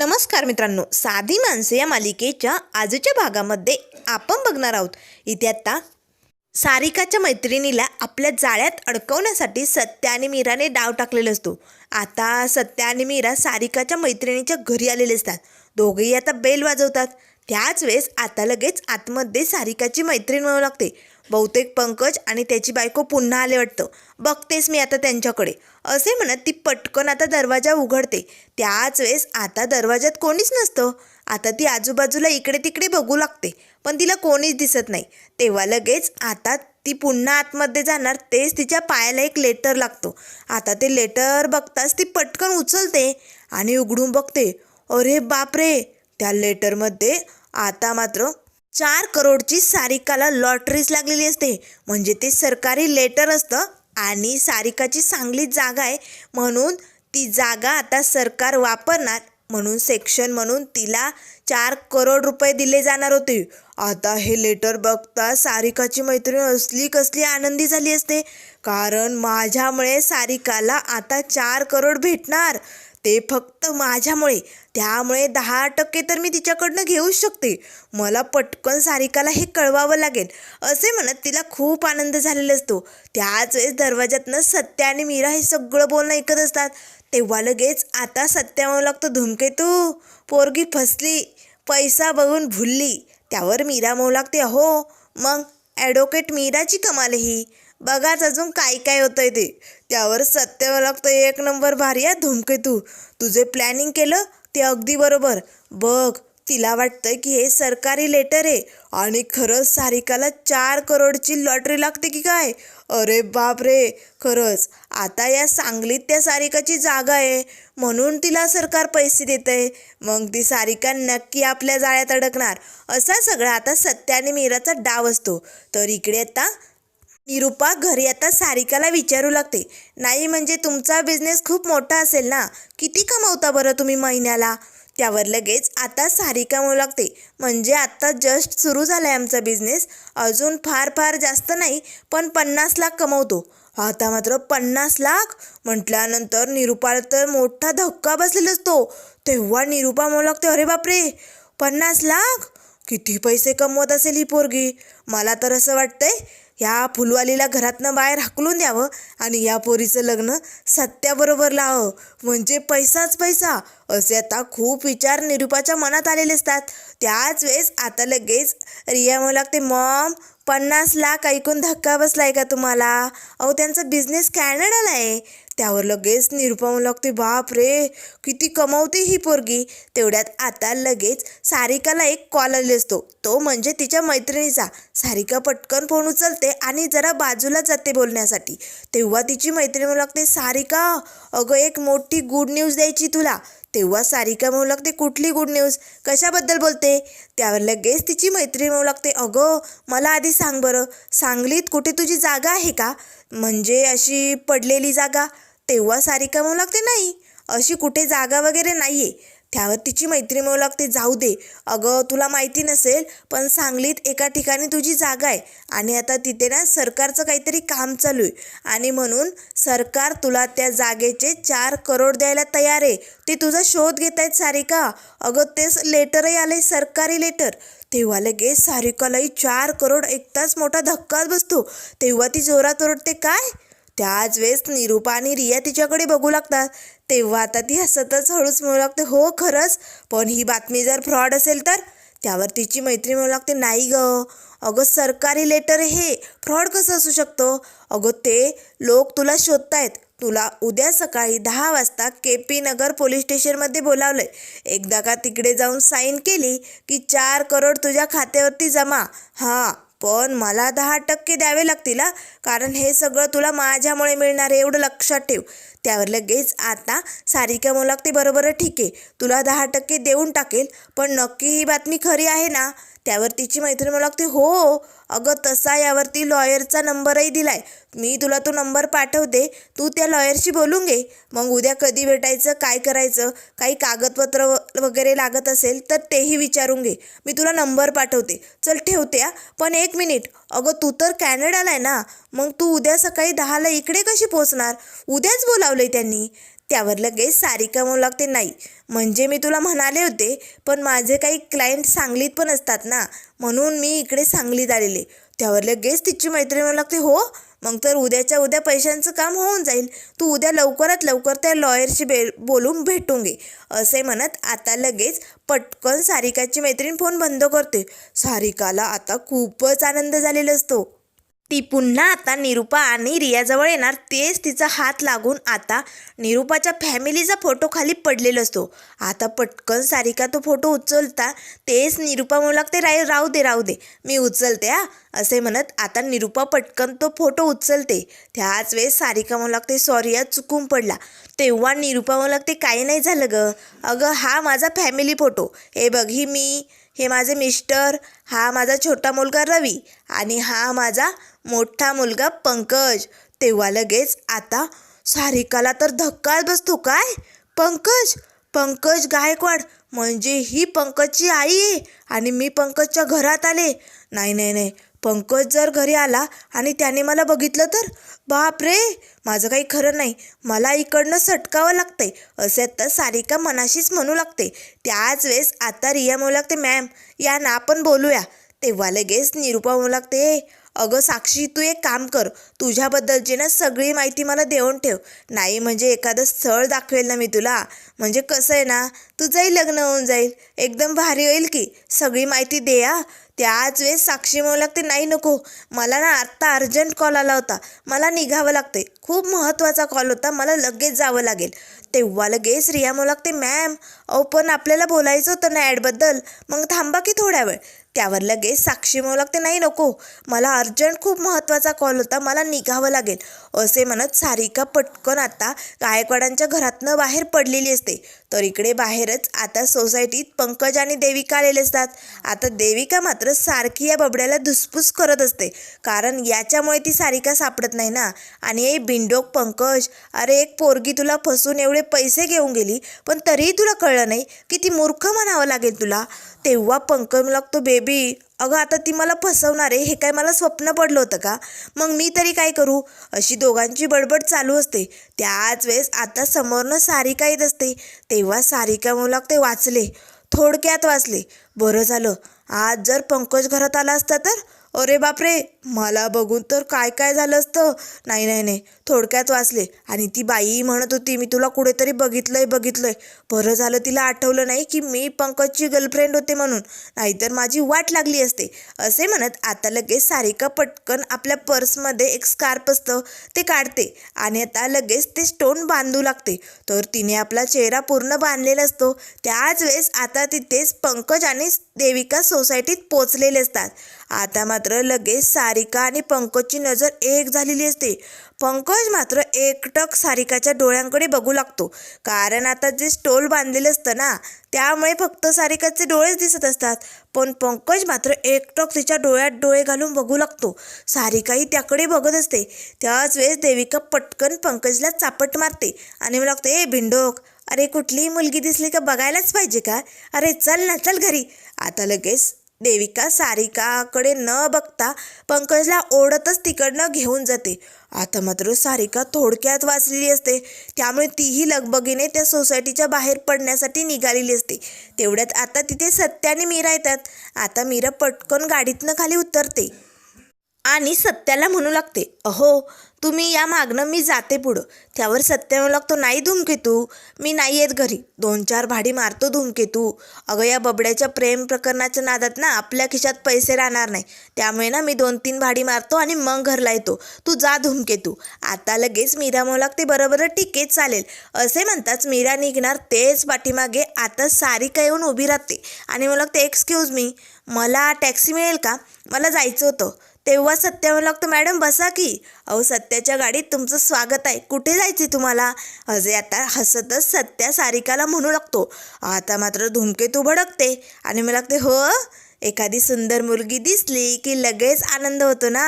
नमस्कार मित्रांनो साधी माणसे या मालिकेच्या आजच्या भागामध्ये आपण बघणार आहोत. इथे आता सारिकाच्या मैत्रिणीला आपल्या जाळ्यात अडकवण्यासाठी सत्या आणि मीराने डाव टाकलेला असतो. आता सत्या आणि मीरा सारिकाच्या मैत्रिणीच्या घरी आलेले असतात. दोघेही आता बेल वाजवतात. त्याच वेळेस आता लगेच आतमध्ये सारिकाची मैत्रीण म्हणू लागते. बहुतेक पंकज आणि त्याची बायको पुन्हा आले वाटतं. बघतेच मी आता त्यांच्याकडे. असे म्हणत ती पटकन आता दरवाजा उघडते. त्याच वेळेस आता दरवाजात कोणीच नसतं. आता ती आजूबाजूला इकडे तिकडे बघू लागते. पण तिला कोणीच दिसत नाही. तेव्हा लगेच आता ती पुन्हा आतमध्ये जाणार तेच तिच्या पायाला एक लेटर लागतो. आता ते लेटर बघताच ती पटकन उचलते आणि उघडून बघते. अरे बापरे! त्या लेटरमध्ये आता मात्र चार करोडची सारिकाला लॉटरीच लागलेली असते. म्हणजे ते सरकारी लेटर असतं आणि सारिकाची चांगली जागा आहे म्हणून ती जागा आता सरकार वापरणार म्हणून सेक्शन म्हणून तिला चार करोड रुपये दिले जाणार होते. आता हे लेटर बघता सारिकाची मैत्रीण असली कसली आनंदी झाली असते. कारण माझ्यामुळे सारिकाला आता चार करोड भेटणार. ते फक्त माझ्यामुळे. त्यामुळे दहा टक्के तर मी तिच्याकडनं घेऊच शकते. मला पटकन सारिकाला हे कळवावं लागेल. असे म्हणत तिला खूप आनंद झालेला असतो. त्याच वेळेस दरवाज्यातनं सत्या आणि मीरा हे सगळं बोलणं ऐकत असतात. तेव्हा लगेच आता सत्या म्हणू लागतो धुमकेतू पोरगी फसली पैसा बघून भुलली. त्यावर मीरा म्हणू लागते अहो मग ॲडव्होकेट मीराची कमाल ही. बघाच अजून काय काय होतंय ते. त्यावर सत्य लागतं एक नंबर भारी आहे धूमकेतू तुझे प्लॅनिंग केलं ते अगदी बरोबर. बघ तिला वाटतं की हे सरकारी लेटर आहे आणि खरंच सारिकाला चार करोडची लॉटरी लागते की काय? अरे बाप रे खरंच आता या सांगलीत त्या सारिकाची जागा आहे. म्हणून तिला सरकार पैसे देत आहे मग ती सारिका नक्की आपल्या जाळ्यात अडकणार. असा सगळा आता सत्य आणि मीराचा डाव असतो. तर इकडे आता निरुपा घरी आता सारिकाला विचारू लागते. नाही म्हणजे तुमचा बिझनेस खूप मोठा असेल ना? किती कमवता बरं तुम्ही महिन्याला? त्यावर लगेच आता सारिका म्हणू लागते. म्हणजे आत्ता जस्ट सुरू झाला आहे आमचा बिझनेस अजून फार फार जास्त नाही पण पन्नास लाख कमवतो. आता मात्र पन्नास लाख? म्हटल्यानंतर निरुपाला तर मोठा धक्का बसलेला असतो तेव्हा निरुपा म्हणू लागते अरे बापरे! पन्नास लाख? किती पैसे कमवत असेल ही पोरगी? मला तर असं वाटतंय ह्या फुलवालीला घरातनं बाहेर हाकलून द्यावं आणि या पोरीचं लग्न सत्याबरोबर लावं. म्हणजे पैसाच पैसा. असे आता खूप विचार निरुपाच्या मनात आलेले असतात. त्याच वेळेस आता लगेच रिया म्हणू लागते मॉम पन्नास लाख ऐकून धक्का बसलाय का तुम्हाला? अहो त्यांचा बिझनेस कॅनडाला आहे. त्यावर लगेच निरुपा म्हणू लागते बाप रे किती कमवते ही पोरगी. तेवढ्यात आता लगेच सारिकाला एक कॉल आले असतो. तो म्हणजे तिच्या मैत्रिणीचा. सारिका पटकन फोन उचलते आणि जरा बाजूला जाते बोलण्यासाठी. तेव्हा तिची मैत्रीण म्हणू लागते सारिका अगं एक मोठी गुड न्यूज द्यायची तुला. तेव्हा सारिका म्हणू लागते कुठली गुड न्यूज कशाबद्दल बोलते? त्यावर लगेच तिची मैत्रीण म्हणू लागते अगं मला आधी सांग बरं. सांगलीत कुठे तुझी जागा आहे का? म्हणजे अशी पडलेली जागा. तेव्हा सारिका म्हणू लागते? नाही. अशी कुठे जागा वगैरे नाही आहे त्यावर तिची मैत्री मिळू लागते. जाऊ दे. अगं तुला माहिती नसेल पण सांगलीत एका ठिकाणी तुझी जागा आहे. आणि आता तिथे ना सरकारचं काहीतरी काम चालू आहे. आणि म्हणून सरकार तुला त्या जागेचे चार करोड द्यायला तयार आहे. ते तुझा शोध घेत आहेत सारिका. अगं तेच लेटरही आलं सरकारी लेटर. तेव्हा लगेच सारिकालाही चार करोड एकताच मोठा धक्काच बसतो. तेव्हा ती जोरात ओरडते काय? त्याच वेळेस निरूपा आणि रिया तिच्याकडे बघू लागतात. तेव्हा आता ती हसतच हळूच म्हणू लागते हो खरंच? पण ही बातमी जर फ्रॉड असेल तर? त्यावर तिची मैत्री म्हणू लागते नाही ग. अगं सरकारी लेटर हे फ्रॉड कसं असू शकतो? अगं ते लोक तुला शोधतायत. तुला उद्या सकाळी दहा वाजता के पी नगर पोलीस स्टेशनमध्ये बोलावलंय. एकदा का तिकडे जाऊन साईन केली की चार करोड तुझ्या खात्यावरती जमा. हां पण मला दहा टक्के द्यावे लागतील कारण हे सगळं तुला माझ्यामुळे मिळणार आहे एवढं लक्षात ठेव. त्यावर लगेच आता सारिका म्हणू लागते बरोबर ठीक आहे. तुला दहा टक्के देऊन टाकेल पण नक्की ही बातमी खरी आहे ना? त्यावर तिची मैत्रीण म्हणू लागते हो अगं तसा यावरती लॉयरचा नंबरही दिलाय. मी तुला तो नंबर पाठवते. तू त्या लॉयरशी बोलून घे. मग उद्या कधी भेटायचं काय करायचं काही कागदपत्र वगैरे लागत असेल तर तेही विचारून घे. मी तुला नंबर पाठवते. चल ठेवते पण एक मिनिट. अगं तू तर कॅनडाला आहे ना. मग तू उद्या सकाळी दहाला इकडे कशी पोचणार उद्याच बोलावलंय त्यांनी. त्यावर लगेच सारिका म्हणू लागते. नाही म्हणजे मी तुला म्हणाले होते पण माझे काही क्लायंट सांगलीत पण असतात ना म्हणून मी इकडे सांगलीत आलेले. त्यावर लगेच तिची मैत्रीण म्हणू लागते हो मग तर उद्याच्या उद्या पैशांचं काम होऊन जाईल. तू उद्या लवकरात लवकर त्या लॉयरशी बे बोलून भेटून घे. असे म्हणत आता लगेच पटकन सारिकाची मैत्रीण फोन बंद करते. सारिकाला आता खूपच आनंद झालेला असतो. ती पुन्हा आता निरुपा आणि रियाजवळ येणार. तेच तिचा हात लागून आता निरुपाच्या फॅमिलीचा फोटो खाली पडलेला असतो. आता पटकन सारिका तो फोटो उचलता तेच निरुपा म्हणू लागते राय राहू दे राहू दे मी उचलते हा. असे म्हणत आता निरुपा पटकन तो फोटो उचलते. त्याच वेळेस सारिका म्हणू लागते सॉरी या चुकून पडला. तेव्हा निरुपा म्हणू लागते काही नाही झालं ग. अगं हा माझा फॅमिली फोटो. हे बघ ही मी हे माझे मिस्टर हा माझा छोटा मुलगा रवी आणि हा माझा मोठा मुलगा पंकज. तेव्हा लगेच आता सारिकाला तर धक्काच बसतो काय? पंकज पंकज गायकवाड म्हणजे ही पंकजची आई आहे आणि मी पंकजच्या घरात आले. नाही नाही नाही पंकज जर घरी आला आणि त्याने मला बघितलं तर? बाप रे माझं काही खरं नाही. मला इकडनं सटकावं लागतंय. असे आता सारिका मनाशीच म्हणू लागते. त्याच वेळेस आता रिया म्हणू लागते मॅम या ना आपण बोलूया. तेव्हा लगेच निरूपा म्हणू लागते अगं साक्षी तू एक काम कर. तुझ्याबद्दलची ना सगळी माहिती मला देऊन ठेव. नाही म्हणजे एखादं स्थळ दाखवेल ना मी तुला. म्हणजे कसं आहे ना तुझंही लग्न होऊन जाईल. एकदम भारी होईल की. सगळी माहिती दे हा. त्याच वेळेस साक्षी म्हणू लागते नाही नको. मला ना आत्ता अर्जंट कॉल आला होता. मला निघावं लागते खूप महत्त्वाचा कॉल होता. मला लगेच जावं लागेल. तेव्हा लगेच रिया म्हणू लागते मॅम अहो पण आपल्याला बोलायचं होतं ना ॲडबद्दल. मग थांबा की थोड्या वेळ. त्यावर लगेच साक्षी म्हणू लागते नाही नको मला अर्जंट खूप महत्त्वाचा कॉल होता मला निघावं लागेल. असे म्हणत सारिका पटकन आता गायकवाडांच्या घरातनं बाहेर पडलेली असते. तर इकडे बाहेरच आता सोसायटीत पंकज आणि देविका आलेले असतात. आता देविका मात्र सारखी या बबड्याला धुसफूस करत असते. कारण याच्यामुळे ती सारिका सापडत नाही ना. आणि ए बिंडोक पंकज अरे एक पोरगी तुला फसून एवढे पैसे घेऊन गेली पण तरीही तुला कळलं नाही की ती मूर्ख म्हणावं लागेल तुला. तेव्हा पंकज लागतो बेबी अगं आता ती मला फसवणार आहे. हे काय मला स्वप्न पडलं होतं का? मग मी तरी काय करू? अशी दोघांची बडबड चालू असते. त्याच वेळेस आता समोरनं सारिका येत असते. तेव्हा सारिका म्हणू लागते वाचले. थोडक्यात वाचले. बरं झालं. आज जर पंकज घरात आला असता तर? अरे बापरे मला बघून तर काय काय झालं असतं. नाही नाही नाही थोडक्यात वाचले. आणि ती बाई म्हणत होती मी तुला कुठेतरी बघितलंय बघितलंय. बरं झालं तिला आठवलं नाही की मी पंकजची गर्लफ्रेंड होते म्हणून. नाहीतर माझी वाट लागली असते. असे म्हणत आता लगेच सारिका पटकन आपल्या पर्समध्ये एक स्कार्प असतं ते काढते. आणि आता लगेच ते स्टोन बांधू लागते. तर तिने आपला चेहरा पूर्ण बांधलेला असतो. त्याच वेळेस आता तिथेच पंकज आणि देविका सोसायटीत पोचलेले असतात. आता मात्र लगेच सारिका आणि पंकजची नजर एक झालेली असते. पंकज मात्र एकटक सारिकाच्या डोळ्यांकडे बघू लागतो. कारण आता जे स्टोल बांधलेलं असतं ना त्यामुळे फक्त सारिकाचे डोळेच दिसत असतात. पण पंकज मात्र एकटक तिच्या डोळ्यात डोळे घालून बघू लागतो. सारिकाही त्याकडे बघत असते. त्याच वेळेस देविका पटकन पंकजला चापट मारते आणि मला लागते ए भिंडोक अरे कुठलीही मुलगी दिसली का बघायलाच पाहिजे का? अरे चल ना चल घरी. आता लगेच देविका सारिकाकडे न बघता पंकजला ओढतच तिकडनं घेऊन जाते. आता मात्र सारिका थोडक्यात वाचलेली असते. त्यामुळे तीही लगबगीने त्या सोसायटीच्या बाहेर पडण्यासाठी निघालेली असते. तेवढ्यात आता तिथे सत्याने मीरा येतात. आता मीरा पटकन गाडीतनं खाली उतरते. आणि सत्याला म्हणू लागते अहो तुम्ही या मागणं मी जाते पुढं. त्यावर सत्य लागतो नाही धुमकेतू. मी नाही येत घरी. दोन चार भाडी मारतो धुमकेतू. अगं या बबड्याच्या प्रेम प्रकरणाच्या नादात ना आपल्या खिशात पैसे राहणार नाही. त्यामुळे ना मी दोन तीन भाडी मारतो आणि मग घरला येतो. तू जा धुमकेतू. आता लगेच मीरा म्हणू लागते बरोबर ठीक आहे चालेल. असे म्हणताच मीरा निघणार तेच पाठीमागे. आता सारिका येऊन उभी राहते. आणि मला लागते एक्सक्यूज मी मला टॅक्सी मिळेल का? मला जायचं होतं. तेव्हा सत्या म्हणू लागतो मॅडम बसा की. अहो सत्याच्या गाडीत तुमचं स्वागत आहे. कुठे जायचे तुम्हाला? अजय आता हसतच सत्या सारिकाला म्हणू लागतो. आता मात्र धुमकेतू भडकते आणि मला लागते हो एखादी सुंदर मुलगी दिसली की लगेच आनंद होतो ना?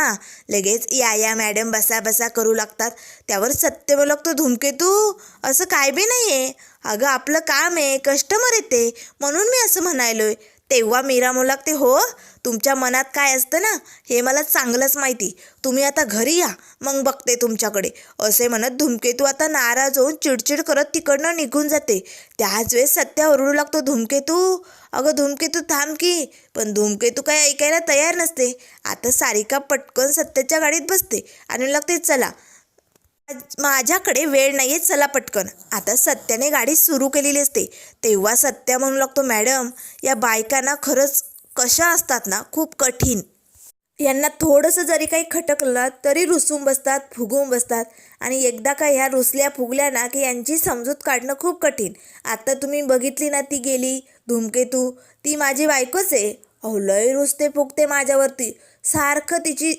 लगेच या या मॅडम बसा बसा करू लागतात. त्यावर सत्य म्हणू लागतो धुमकेतू असं काय बी नाही आहे अगं आपलं काम आहे कस्टमर येते. म्हणून मी असं म्हणायलोय. तेव्हा मीरा लागते हो तुमच्या मनात काय असतं ना हे मला चांगलंच माहिती. तुम्ही आता घरी या मग बघते तुमच्याकडे. असे म्हणत धूमकेतू आता नाराज होऊन चिडचिड करत तिकडनं निघून जाते. त्याच वेळेस सत्या ओरडू लागतो धूमकेतू अगं धूमकेतू थांब की. पण धूमकेतू काय ऐकायला तयार नसते. आता सारिका पटकन सत्याच्या गाडीत बसते आणि लागते चला माझ्याकडे वेळ नाही आहे चला पटकन. आता सत्याने गाडी सुरू केलेली असते. तेव्हा सत्या म्हणू लागतो मॅडम या बायकांना खरंच कशा असतात ना खूप कठीण. यांना थोडंसं जरी काही खटकलं तरी रुसून बसतात फुगून बसतात. आणि एकदा का ह्या रुसल्या फुगल्या ना की यांची समजूत काढणं खूप कठीण. आता तुम्ही बघितली ना ती गेली. धूमकेतू ती माझी बायकोच आहे. अहो लय रुसते फुगते माझ्यावरती. सारखं तिची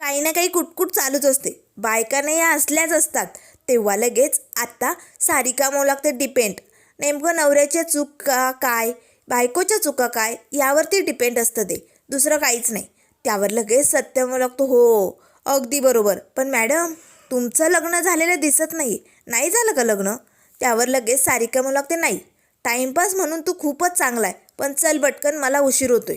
काही ना काही कुटकुट चालूच असते. बायकांना या असल्याच असतात. तेव्हा लगेच आत्ता सारिका म्हणू लागते डिपेंड नेमकं नवऱ्याच्या चुका काय बायकोच्या चुका काय यावरती डिपेंड असतं ते. दुसरं काहीच नाही. त्यावर लगेच सत्य म्हणू लागतो हो अगदी बरोबर. पण मॅडम तुमचं लग्न झालेलं दिसत नाही नाही झालं का लग्न? त्यावर लगेच सारिका म्हणू लागते नाही. टाईमपास म्हणून तू खूपच चांगला आहे. पण चल बटकन मला उशीर होतोय.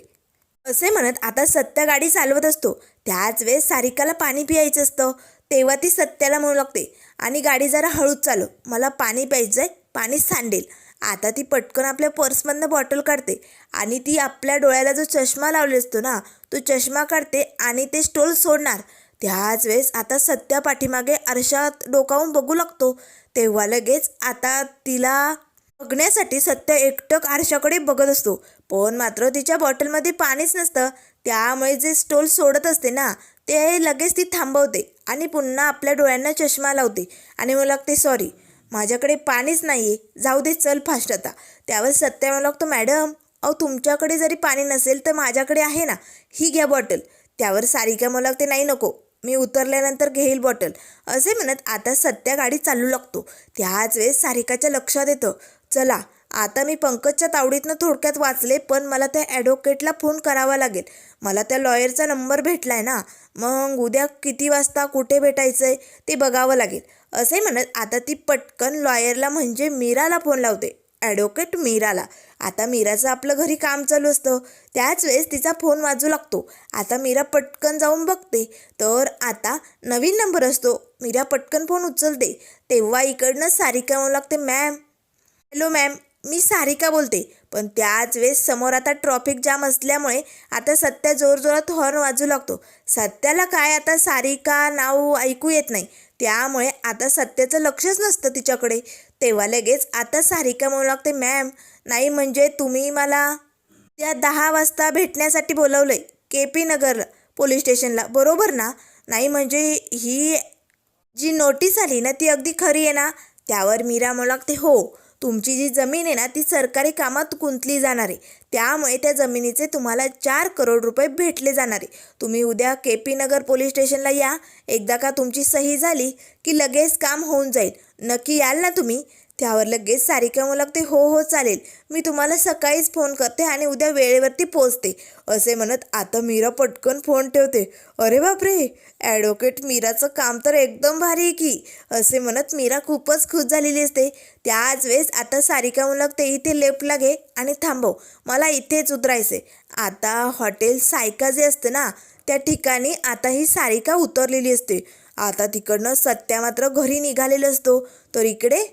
असे म्हणत आता सत्य गाडी चालवत असतो. त्याच वेळेस सारिकाला पाणी पियायचं असतं. तेव्हा ती सत्याला म्हणू लागते आणि गाडी जरा हळूच चालव मला पाणी प्यायचं आहे पाणी सांडेल. आता ती पटकन आपल्या पर्समधनं बॉटल काढते आणि ती आपल्या डोळ्याला जो चष्मा लावले असतो ना तो चष्मा काढते आणि ते स्टोल सोडणार. त्याच वेळेस आता सत्या पाठीमागे आरशात डोकावून बघू लागतो. तेव्हा लगेच आता तिला बघण्यासाठी सत्य एकटक आरशाकडे बघत असतो. पण मात्र तिच्या बॉटलमध्ये पाणीच नसतं. त्यामुळे जे स्टोल सोडत असते ना ते लगेच ती थांबवते. आणि पुन्हा आपल्या डोळ्यांना चष्मा लावते. आणि मला लागते सॉरी माझ्याकडे पाणीच नाही आहे जाऊ दे चल फास्ट आता त्यावर सत्य मला लागतो मॅडम अहो तुमच्याकडे जरी पाणी नसेल तर माझ्याकडे आहे ना. ही घ्या बॉटल. त्यावर सारिका मला लागते नाही नको. मी उतरल्यानंतर घेईल बॉटल. असे म्हणत आता सत्या गाडी चालू लागतो. त्याच वेळेस सारिकाच्या लक्षात येतं चला आता मी पंकजच्या तावडीतनं थोडक्यात वाचले पण मला त्या ॲडव्होकेटला फोन करावा लागेल. मला त्या लॉयरचा नंबर भेटला आहे ना. मग उद्या किती वाजता कुठे भेटायचं आहे ते बघावं लागेल. असे म्हणत आता ती पटकन लॉयरला म्हणजे मीराला फोन लावते. ॲडव्होकेट मीराला. आता मीराचं आपलं घरी काम चालू असतं. त्याच वेळेस तिचा फोन वाजू लागतो. आता मीरा पटकन जाऊन बघते. तर आता नवीन नंबर असतो. मीरा पटकन फोन उचलते. तेव्हा इकडनं सारिका म्हणू लागते मॅम हॅलो मॅम मी सारिका बोलते. पण त्याच वेळेस समोर आता ट्रॉफिक जाम असल्यामुळे आता सत्या जोरजोरात हॉर्न वाजू लागतो. सत्याला काय आता सारिका नाव ऐकू येत नाही. त्यामुळे आता सत्याचं लक्षच नसतं तिच्याकडे. तेव्हा लगेच आता सारिका म्हणू लागते मॅम नाही म्हणजे तुम्ही मला त्या दहा वाजता भेटण्यासाठी बोलवलंय के पी नगर पोलीस स्टेशनला. बरोबर ना? नाही म्हणजे ही जी नोटीस आली ना ती अगदी खरी आहे ना? त्यावर मीरा म्हणू लागते हो तुमची जी जमीन आहे ना ती सरकारी कामात गुंतली जाणार आहे. त्यामुळे त्या जमिनीचे तुम्हाला चार करोड रुपये भेटले जाणार आहे. तुम्ही उद्या के पी नगर पोलीस स्टेशनला या. एकदा का तुमची सही झाली की लगेच काम होऊन जाईल. नक्की याल ना तुम्ही? त्यावर लगेच सारिका मला लागते. हो हो चालेल. मी तुम्हाला सकाळीच फोन करते आणि उद्या वेळेवरती पोचते. असे म्हणत आता मीरा पटकन फोन ठेवते. अरे बापरे! ॲडव्होकेट मीराचं काम तर एकदम भारी आहे की. असे म्हणत मीरा खूपच खुश झालेली असते. त्याच वेळेस आता सारिका म्हणू लागते. इथे लेफ्टला घे आणि थांबव. मला इथेच उतरायचे आता हॉटेल सायका जे असते ना त्या ठिकाणी आता ही सारिका उतरलेली असते. आता तिकडनं सत्या मात्र घरी निघालेला असतो. तर इकडे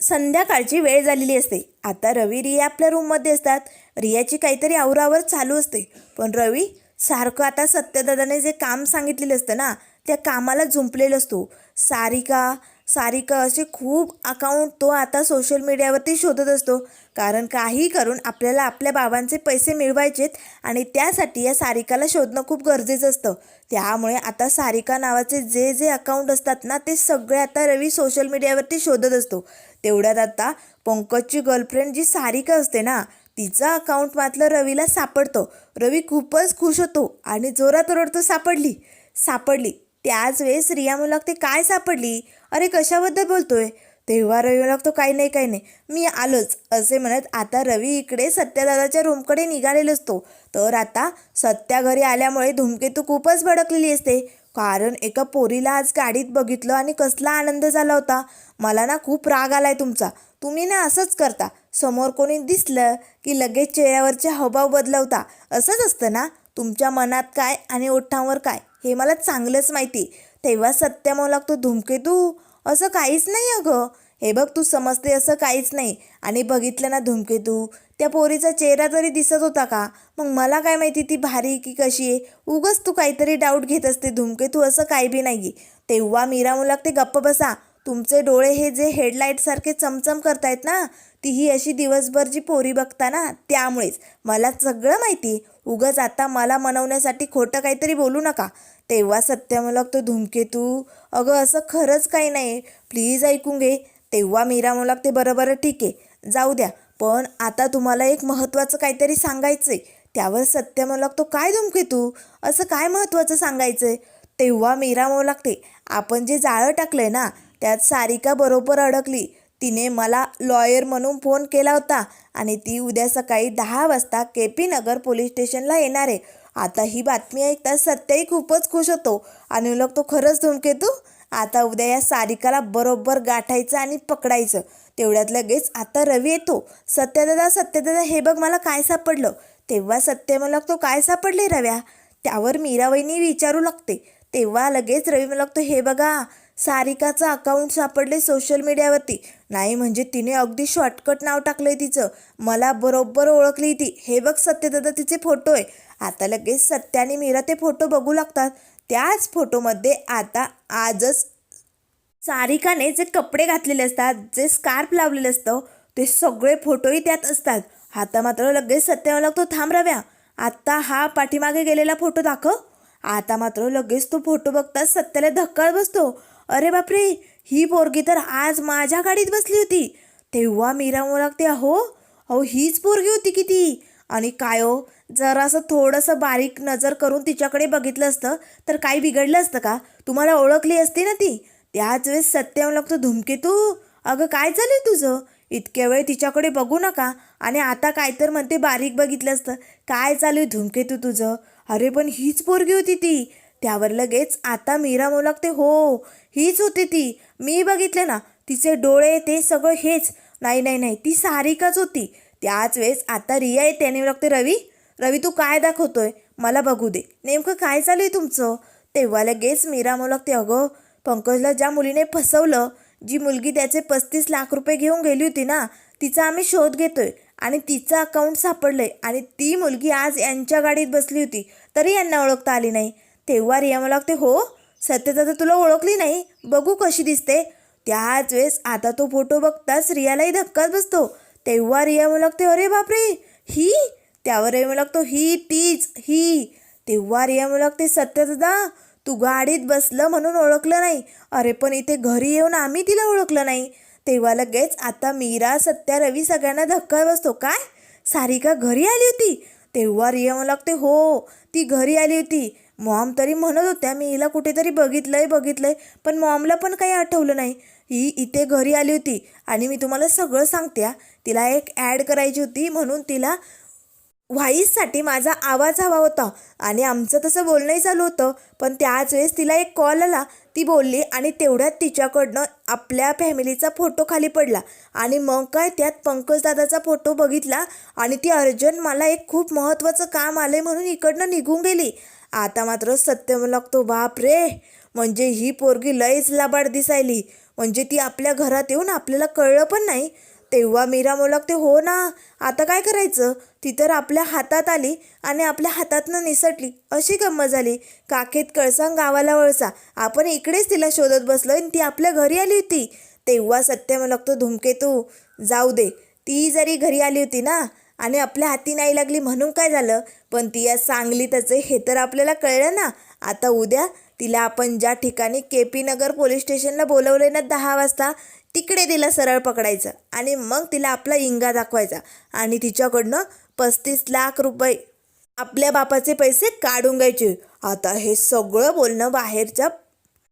संध्याकाळची वेळ झालेली असते. आता रवी रिया आपल्या रूममध्ये असतात. रियाची काहीतरी आवरावर चालू असते. पण रवी सारखं आता सत्यदादाने जे काम सांगितलेलं असतं ना त्या कामाला झुंपलेलं असतो. सारिका सारिका असे खूप अकाउंट तो आता सोशल मीडियावरती शोधत असतो. कारण काही करून आपल्याला आपल्या बाबांचे पैसे मिळवायचेत आणि त्यासाठी या सारिकाला शोधणं खूप गरजेचं असतं. त्यामुळे आता सारिका नावाचे जे जे अकाउंट असतात ना ते सगळे आता रवी सोशल मीडियावरती शोधत असतो. तेवढ्यात आता पंकजची गर्लफ्रेंड जी सारिका असते ना तिचं अकाउंट मात्र रवीला सापडतं. रवी खूपच खुश होतो आणि जोरात ओरडतो सापडली सापडली. त्याच वेळेस रिया म्हणू ते काय सापडली? अरे कशाबद्दल बोलतोय? तेव्हा रवी लागतो काही नाही काही नाही. मी आलोच. असे म्हणत आता रवी इकडे सत्यादादाच्या रूमकडे निघालेलो असतो. तर आता सत्या घरी आल्यामुळे धूमकेतू खूपच भडकलेली असते. कारण एका पोरीला आज गाडीत बघितलं आणि कसला आनंद झाला होता. मला ना खूप राग आलाय तुमचा. तुम्ही ना असंच करता. समोर कोणी दिसलं की लगेच चेहऱ्यावरचे हावभाव बदलवता. असंच असतं ना? तुमच्या मनात काय आणि ओठांवर काय? हे मला चांगलंच माहिती. तेव्हा सत्यामाव लागतो धुमकेतू असं काहीच नाही अगं. हे बघ तू समजते असं काहीच नाही. आणि बघितलं ना धुमकेतू त्या पोरीचा चेहरा तरी दिसत होता का? मग मला काय माहिती ती भारी की कशी आहे? उगच तू काहीतरी डाऊट घेत असते धुमकेतू असं काही बी नाही तेव्हा मीरा मुलाक ते गप्प बसा. तुमचे डोळे हे जे हेडलाईटसारखे चमचम करतायत ना ती ही अशी दिवसभर जी पोरी बघता ना त्यामुळेच. मला सगळं माहिती. उगच आता मला मनवण्यासाठी खोटं काहीतरी बोलू नका. तेव्हा सत्यम तो धुमकेतू अगं असं खरंच काही नाही. प्लीज ऐकून घे. तेव्हा मीरा मुलाक ते बरोबर ठीक आहे. जाऊ द्या. पण आता तुम्हाला एक महत्त्वाचं काहीतरी सांगायचं आहे त्यावर सत्यम लागतो काय धुमकेतू असं काय महत्त्वाचं सांगायचं आहे तेव्हा मीरा मऊ लागते आपण जे जाळं टाकलं आहे ना त्यात सारिका बरोबर अडकली. तिने मला लॉयर म्हणून फोन केला होता आणि ती उद्या सकाळी दहा वाजता के पी नगर पोलीस स्टेशनला येणार आहे. आता ही बातमी ऐकता सत्यही खूपच खुश होतो. आणि लोक तो खरंच धुमकेतू आता उद्या या सारिकाला बरोबर गाठायचं आणि पकडायचं. तेवढ्यात लगेच आता रवी येतो. सत्यदादा सत्यदादा हे बघ मला काय सापडलं. तेव्हा सत्य मला तो काय सापडले रव्या? त्यावर मीराबाईंनी विचारू लागते. तेव्हा लगेच रवी मला तो हे बघा सारिकाचं अकाउंट सापडले सोशल मीडियावरती नाही म्हणजे तिने अगदी शॉर्टकट नाव टाकलंय तिचं. मला बरोबर ओळखली ती. हे बघ सत्यदादा तिचे फोटो आहे. आता लगेच सत्याने आणि मीरा ते फोटो बघू लागतात. त्याच फोटोमध्ये आता आजच सारिकाने जे कपडे घातलेले असतात जे स्कार्फ लावलेलं असतं ते सगळे फोटोही त्यात असतात. आता मात्र लगेच सत्यावर लागतो थांब रव्या आत्ता हा पाठीमागे गेलेला फोटो दाखव. आता मात्र लगेच तो फोटो बघताच सत्याला धक्का बसतो. अरे बापरे ही पोरगी तर आज माझ्या गाडीत बसली होती. तेव्हा मीरा लागते अहो. अहो हीच पोरगी होती की ती? आणि काय हो जरासं थोडंसं बारीक नजर करून तिच्याकडे बघितलं असतं तर काही बिघडलं असतं का? तुम्हाला ओळखली असते ना ती? त्याच वेळेस सत्यम लागतो धुमकेतू अगं काय झालं तुझं? इतक्या वेळ तिच्याकडे बघू नका. आणि आता काय तर म्हणते बारीक बघितलं असतं. काय चालू आहे धुमकेतू तुझं? अरे पण हीच पोरगी होती ती. त्यावर लगेच आता मीरा लागते हो हीच होती ती. मी बघितले ना तिचे डोळे ते सगळं हेच. नाही नाही नाही ती सारिकाच होती. त्याच वेळेस आता रिया येते आणि लागते रवी रवी तू काय दाखवतोय? मला बघू दे. नेमकं काय चालू आहे तुमचं? तेव्हा लगेच मीरा लागते अगं पंकजला ज्या मुलीने फसवलं जी मुलगी त्याचे पस्तीस लाख रुपये घेऊन गेली होती ना तिचा आम्ही शोध घेतोय. आणि तिचं अकाउंट सापडलंय. आणि ती मुलगी आज यांच्या गाडीत बसली होती. तरी यांना ओळखता आली नाही. तेव्हा रिया मला लागते हो सत्यता तुला ओळखली नाही. बघू कशी दिसते. त्याच वेळेस आता तो फोटो बघताच रियालाही धक्काच बसतो. तेव्हा रिया मला लागते अरे बापरे ही? त्यावर रिया मला लागतो ही तीच ही. तेव्हा रिया मला लागते सत्यदादा तू गाडीत बसलं म्हणून ओळखलं नाही. अरे पण इथे घरी येऊन आम्ही तिला ओळखलं नाही. तेव्हा लगेच आता मीरा सत्या रवी सगळ्यांना धक्का बसतो. काय? सारिका घरी आली होती? तेव्हा रिया मला लागते हो ती घरी आली होती. मॉम तरी म्हणत होत्या मी हिला कुठेतरी बघितलंय बघितलंय पण मॉमला पण काही आठवलं नाही. ही इथे घरी आली होती आणि मी तुम्हाला सगळं सांगते तिला एक ॲड करायची होती म्हणून तिला व्हॉईससाठी माझा आवाज हवा होता आणि आमचं तसं बोलणंही चालू होतं. पण त्याच वेळेस तिला एक कॉल आला. ती बोलली आणि तेवढ्यात तिच्याकडनं आपल्या फॅमिलीचा फोटो खाली पडला आणि मग काय त्यात पंकजदादाचा फोटो बघितला आणि ती अर्जंट मला एक खूप महत्त्वाचं काम आलं म्हणून इकडनं निघून गेली. आता मात्र सत्य लागतो बाप रे. म्हणजे ही पोरगी लयच लाबाड दिसायली. म्हणजे ती आपल्या घरात येऊन आपल्याला कळलं पण नाही. तेव्हा मीरा लागते हो ना आता काय करायचं? ती तर आपल्या हातात आली आणि आपल्या हातातनं निसटली. अशी गंमत झाली. काखेत कळसांग गावाला वळसा. आपण इकडेच तिला शोधत बसलो आणि ती आपल्या घरी आली होती. तेव्हा सत्य लागतो धुमकेतू जाऊ दे. ती जरी घरी आली होती ना आणि आपल्या हाती नाही लागली म्हणून काय झालं? पण ती या सांगलीतच आहे हे तर आपल्याला कळलं ना. आता उद्या तिला आपण ज्या ठिकाणी के पी नगर पोलीस स्टेशनला बोलवले ना दहा वाजता तिकडे तिला सरळ पकडायचं आणि मग तिला आपला इंगा दाखवायचा आणि तिच्याकडनं पस्तीस लाख रुपये आपल्या बापाचे पैसे काढून घ्यायचे. आता हे सगळं बोलणं बाहेरच्या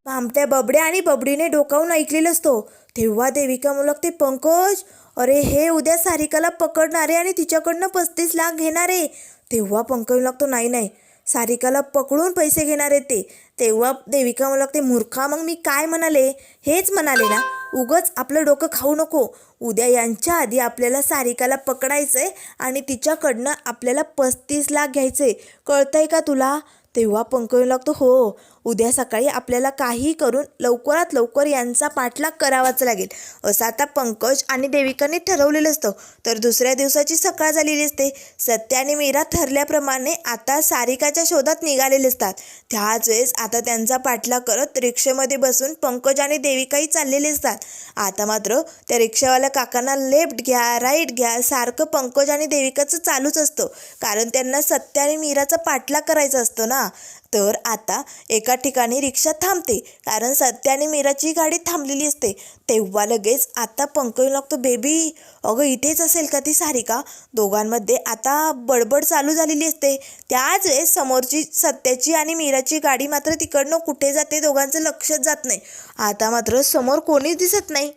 भामट्या बबड्या आणि बबडीने डोकावून ऐकलेलं असतो तेव्हा देविका मुलक ते पंकज अरे हे उद्या सारिकाला पकडणारे आणि तिच्याकडनं पस्तीस लाख घेणारे. तेव्हा पंकज लागतो नाही नाही सारिकाला पकडून पैसे घेणार आहे ते. तेव्हा देविका मला लागते मूर्खा मग मी काय म्हणाले? हेच म्हणाले ना. उगच आपलं डोकं खाऊ नको. उद्या यांच्या आधी आपल्याला सारिकाला पकडायचं आहे आणि तिच्याकडनं आपल्याला पस्तीस लाख घ्यायचे कळतंय का तुला? तेव्हा पंकज लागतो हो उद्या सकाळी आपल्याला काही करून लवकरात लवकर यांचा पाठलाग करावाच लागेल. असं आता पंकज आणि देविकाने ठरवलेलं असतं. तर दुसऱ्या दिवसाची सकाळ झालेली असते. सत्य आणि मीरा ठरल्याप्रमाणे आता सारिकाच्या शोधात निघालेले असतात. त्याच वेळेस आता त्यांचा पाठलाग करत रिक्षेमध्ये बसून पंकज आणि देविकाही चाललेले असतात. आता मात्र त्या रिक्षावाल्या काकांना लेफ्ट घ्या राईट घ्या सारखं पंकज आणि देविकाचं चालूच असतं. कारण त्यांना सत्य आणि मीराचा पाठलाग करायचा असतो ना. तर आता एका ठिकाणी रिक्षा थांबते कारण सत्य आणि मीराची गाडी थांबलेली असते. तेव्हा लगेच आता पंकज लागतो. बेबी अगं इथेच असेल का ती सारिका? दोघांमध्ये आता बडबड चालू झालेली असते. त्याच वेळेस समोरची सत्याची आणि मीराची गाडी मात्र तिकडनं कुठे जाते दोघांचं लक्षच जात नाही. आता मात्र समोर कोणीच दिसत नाही.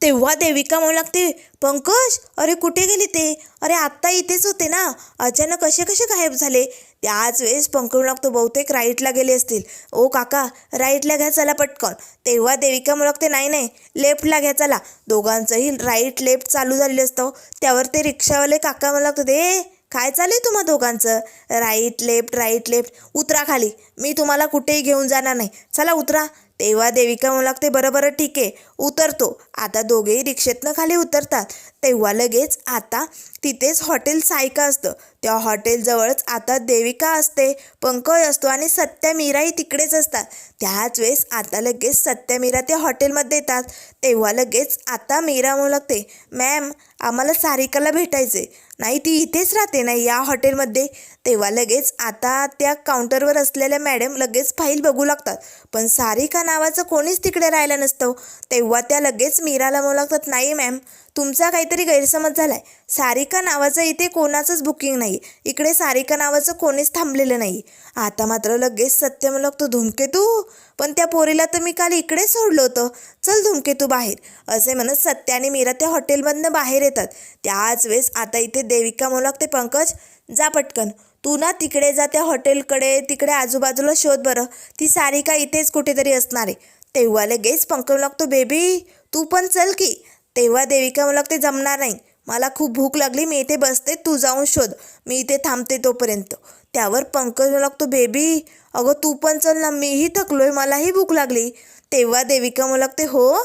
तेव्हा देविका म्हणू लागते पंकज अरे कुठे गेली ते? अरे आत्ता इथेच होते ना. अचानक कसे कसे गायब झाले? त्याच वेळेस पंकज तो लागतो बहुतेक राईटला गेले असतील. ओ काका राईटला घ्या चला पटकन. तेव्हा देविका म्हणू नाही नाही लेफ्टला घ्या चला. दोघांचंही राईट लेफ्ट चालू झालेलं असतं. त्यावर ते रिक्षावाले काका म्हणू दे काय चालू आहे तुम्हा दोघांचं? Right left right left. उतरा खाली. मी तुम्हाला कुठेही घेऊन जाणार नाही. चला उतरा. तेव्हा देविका मुलाक लागते बरं बरं ठीक आहे. उतरतो. आता दोघेही रिक्षेतनं खाली उतरतात. तेव्हा लगेच आता तिथेच हॉटेल सायका असतं. त्या हॉटेलजवळच आता देविका असते पंकज असतो आणि सत्या मीराही तिकडेच असतात. त्याच वेळेस आता लगेच सत्या मीरा त्या हॉटेलमध्ये येतात. तेव्हा लगेच आता मीरा म्हणू लागते मॅम आम्हाला सारिकाला भेटायचे नाही ती इथेच राहते ना या हॉटेलमध्ये? तेव्हा लगेच आता त्या काउंटरवर असलेल्या मॅडम लगेच फाईल बघू लागतात. पण सारिका नावाचं कोणीच तिकडे राहिलं नसतं. तेव्हा त्या लगेच मीराला म्हणू लागतात नाही मॅम तुमचा काहीतरी गैरसमज झाला आहे सारिका नावाचं इथे कोणाचंच बुकिंग नाही इकडे सारिका नावाचं कोणीच थांबलेलं नाही आता मात्र लगेच सत्य म्हणू लागतो धुमकेतू पण त्या पोरीला तर मी काल इकडे सोडलं होतं. चल धुमकेतू बाहेर. असे म्हणत सत्य आणि मीरा त्या हॉटेलमधनं बाहेर येतात. त्याच वेळेस आता इथे देविका म्हणू लागते पंकज जा पटकन. तू ना तिकडे जा त्या हॉटेलकडे तिकडे आजूबाजूला शोध बरं. ती सारिका इथेच कुठेतरी असणार आहे. तेव्हा लगेच पंकज लागतो बेबी तू पण चल की. तेव्हा देविका मला ते जमणार नाही. मला खूप भूक लागली मी इथे बसते तू जाऊन शोध. मी इथे थांबते तोपर्यंत. त्यावर पंकज लागतो बेबी अगं तू पण चल ना मीही थकलोय मलाही भूक लागली. तेव्हा देविका म्हणू लागते हो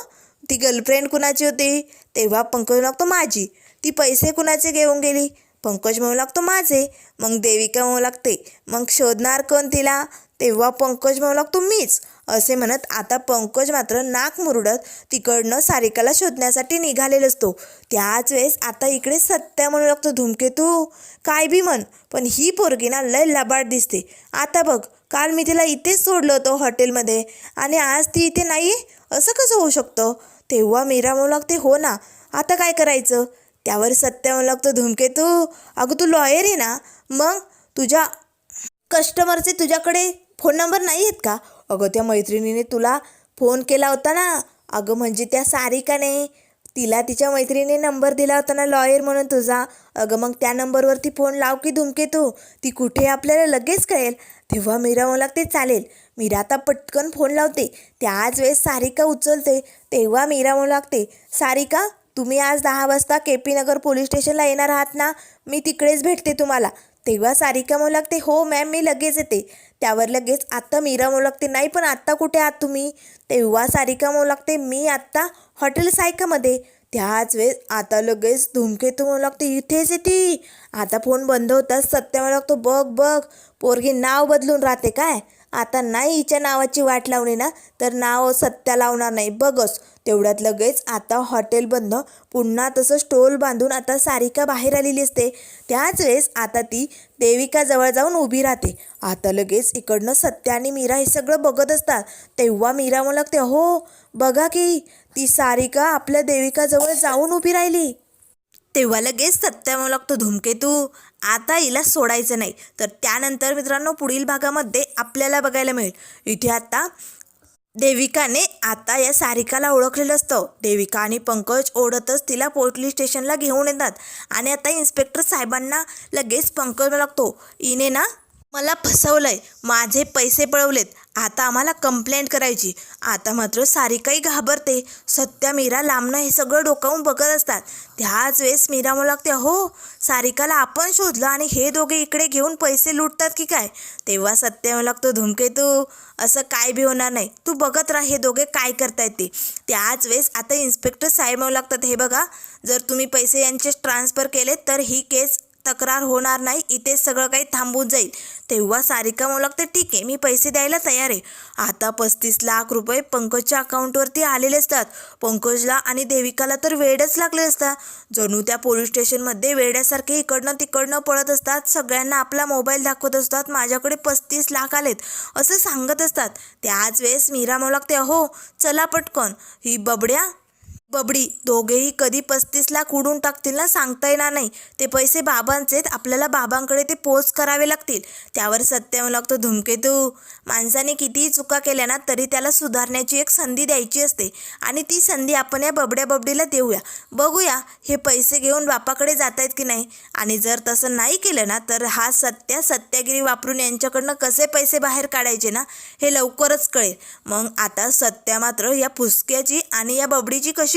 ती गर्लफ्रेंड कुणाची होती? तेव्हा पंकज लागतो माझी. ती पैसे कुणाचे घेऊन गेली? पंकज म्हणू लागतो माझे. मग देविका म्हणू लागते मग शोधणार कोण तिला? तेव्हा पंकज म्हणू लागतो मीच. असे म्हणत आता पंकज मात्र नाक मुरडत तिकडनं सारिकाला शोधण्यासाठी निघालेला असतो. त्याच वेळेस आता इकडे सत्या म्हणू लागतो धुमकेतू काय बी म्हण पण ही पोरगी ना लय लबाड दिसते. आता बघ काल मी तिला इथेच सोडलं होतं हॉटेलमध्ये आणि आज ती इथे नाही आहे असं कसं होऊ शकतं? तेव्हा मीरा म्हणू लागते हो ना आता काय करायचं? त्यावर सत्य म्हणू लागतो धुमकेतू अगं तू लॉयर आहे ना? मग तुझ्या कस्टमरचे तुझ्याकडे फोन नंबर नाही आहेत का? अगं त्या मैत्रिणीने तुला फोन केला होता ना? अगं म्हणजे त्या सारिकाने. तिला तिच्या मैत्रिणीने नंबर दिला होता ना लॉयर म्हणून तुझा. अगं मग त्या नंबरवरती फोन लाव की धुमके तू. ती कुठे आपल्याला लगेच कळेल. तेव्हा मीरा मला लागते चालेल. मीरा आता पटकन फोन लावते. त्याच वेळेस सारिका उचलते. तेव्हा मीरा म्हणू लागते सारिका तुम्ही आज दहा वाजता के पी नगर पोलीस स्टेशनला येणार आहात ना? मी तिकडेच भेटते तुम्हाला. तेव्हा सारिका म्हणू लागते हो मॅम मी लगेच येते. त्यावर लगेच आत्ता मीरा म्हणू लागते नाही पण आत्ता कुठे आहात तुम्ही? तेव्हा सारिका म्हणू लागते मी आत्ता हॉटेल सायकामध्ये त्याच वेळेस आता लगेच धुमकेतू म्हणू लागते इथेच येते आता फोन बंद होताच सत्य म्हणू लागतो बघ बघ पोरगी नाव बदलून राहते काय? आता नाही हिच्या नावाची वाट लावली ना तर नाव सत्या लावणार नाही. बघस तेवढ्यात लगेच आता हॉटेल बंद. पुन्हा तसं स्टोल बांधून आता सारिका बाहेर आलेली असते. त्याच वेळेस आता ती देविकाजवळ जाऊन उभी राहते. आता लगेच इकडनं सत्या आणि मीरा हे सगळं बघत असतात. तेव्हा मीरा म्हणते लागते हो बघा की ती सारिका आपल्या देविकाजवळ जाऊन उभी राहिली. तेव्हा लगेच सत्या मला लागतो धुमकेतू आता हिला सोडायचं नाही. तर त्यानंतर मित्रांनो पुढील भागामध्ये आपल्याला बघायला मिळेल. इथे आता देविकाने आता या सारिकाला ओळखलेलं असतं. देविका आणि पंकज ओढतच तिला पोलीस स्टेशनला घेऊन येतात. आणि आता इन्स्पेक्टर साहेबांना लगेच पंकज लागतो इने ना मला फसवलंय. माझे पैसे पळवलेत. आता आम्हाला कंप्लेंट करायची. आता मात्र सारिकाही घाबरते. सत्या मीरा लांबणं हे सगळं डोकावून बघत असतात. त्याच वेळेस मीरा मला लागते हो सारिकाला आपण शोधलं आणि हे दोघे इकडे घेऊन पैसे लुटतात की काय? तेव्हा सत्या मला लागतो धुमकेतू असं काय बी होणार नाही. तू बघत राहा हे दोघे काय करतायत ते. त्याच वेळेस आता इन्स्पेक्टर साहेब मला लागतात हे बघा जर तुम्ही पैसे यांचे ट्रान्सफर केले तर ही केस तक्रार होणार नाही इथे सगळं काही थांबून जाईल. तेव्हा सारिका मला लागते ठीक आहे मी पैसे द्यायला तयार आहे. आता पस्तीस लाख रुपये पंकजच्या अकाउंटवरती आलेले असतात. पंकजला आणि देविकाला तर वेडच लागले असतात. जणू त्या पोलीस स्टेशनमध्ये वेड्यासारखे इकडनं तिकडनं पळत असतात. सगळ्यांना आपला मोबाईल दाखवत असतात. माझ्याकडे पस्तीस लाख आलेत असं सांगत असतात. त्याच वेळेस मीरा मला लागते अहो चला पटकन. ही बबड्या बबडी दोघेही कधी पस्तीस लाख उडून टाकतील ना सांगता येणार नाही. ते पैसे बाबांचे आपल्याला बाबांकडे ते पोच करावे लागतील. त्यावर सत्य लागतो धुमकेतू माणसाने कितीही चुका केल्या ना तरी त्याला सुधारण्याची एक संधी द्यायची असते. आणि ती संधी आपण या बबड्या बबडीला देऊया. बघूया हे पैसे घेऊन बापाकडे जात आहेत की नाही? आणि जर तसं नाही केलं ना तर हा सत्य सत्यागिरी वापरून यांच्याकडनं कसे पैसे बाहेर काढायचे ना हे लवकरच कळेल. मग आता सत्या मात्र या पुसक्याची आणि या बबडीची कशी